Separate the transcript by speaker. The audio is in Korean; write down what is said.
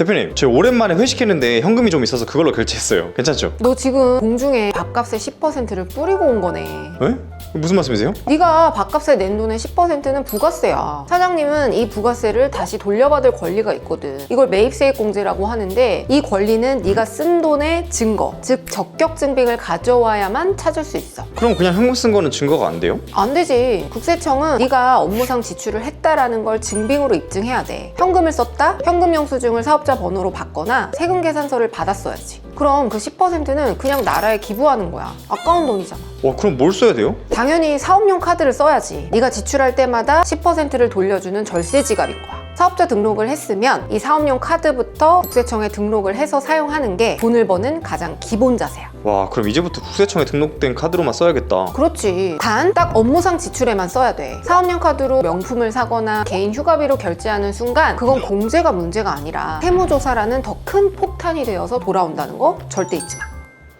Speaker 1: 대표님, 저 오랜만에 회식했는데 현금이 좀 있어서 그걸로 결제했어요. 괜찮죠?
Speaker 2: 너 지금 공중에 밥값의 10%를 뿌리고 온 거네.
Speaker 1: 에? 무슨 말씀이세요?
Speaker 2: 네가 밥값에 낸 돈의 10%는 부가세야. 사장님은 이 부가세를 다시 돌려받을 권리가 있거든. 이걸 매입세액 공제라고 하는데 이 권리는 네가 쓴 돈의 증거, 즉 적격 증빙을 가져와야만 찾을 수 있어.
Speaker 1: 그럼 그냥 현금 쓴 거는 증거가 안 돼요?
Speaker 2: 안 되지. 국세청은 네가 업무상 지출을 했다라는 걸 증빙으로 입증해야 돼. 현금을 썼다? 현금 영수증을 사업자 번호로 받거나 세금 계산서를 받았어야지. 그럼 그 10%는 그냥 나라에 기부하는 거야. 아까운 돈이잖아.
Speaker 1: 와, 그럼 뭘 써야 돼요?
Speaker 2: 당연히 사업용 카드를 써야지. 네가 지출할 때마다 10%를 돌려주는 절세 지갑인 거야. 사업자 등록을 했으면 이 사업용 카드부터 국세청에 등록을 해서 사용하는 게 돈을 버는 가장 기본 자세야.
Speaker 1: 와, 그럼 이제부터 국세청에 등록된 카드로만 써야겠다.
Speaker 2: 그렇지. 단 딱 업무상 지출에만 써야 돼. 사업용 카드로 명품을 사거나 개인 휴가비로 결제하는 순간 그건 공제가 문제가 아니라 세무조사라는 더 큰 폭탄이 되어서 돌아온다는 거 절대 잊지 마.